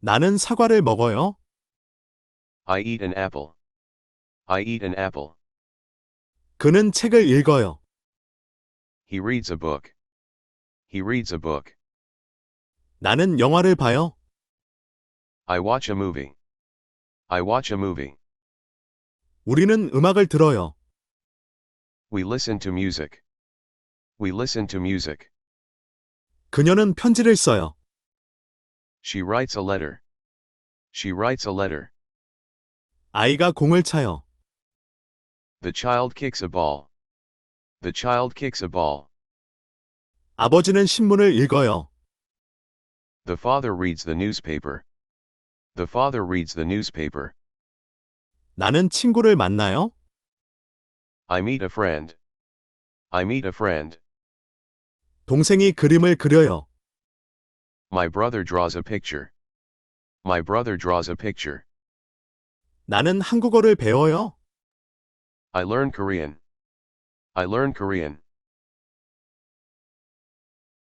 나는 사과를 먹어요. I eat an apple. I eat an apple. 그는 책을 읽어요. He reads a book. He reads a book. 나는 영화를 봐요. I watch a movie. I watch a movie. 우리는 음악을 들어요. We listen to music. We listen to music. 그녀는 편지를 써요. She writes a letter. She writes a letter. 아이가 공을 차요. The child kicks a ball. The child kicks a ball. 아버지는 신문을 읽어요. The father reads the newspaper. The father reads the newspaper. 나는 친구를 만나요. I meet a friend. I meet a friend. 동생이 그림을 그려요. My brother draws a picture. My brother draws a picture. 나는 한국어를 배워요. I learn Korean. I learn Korean.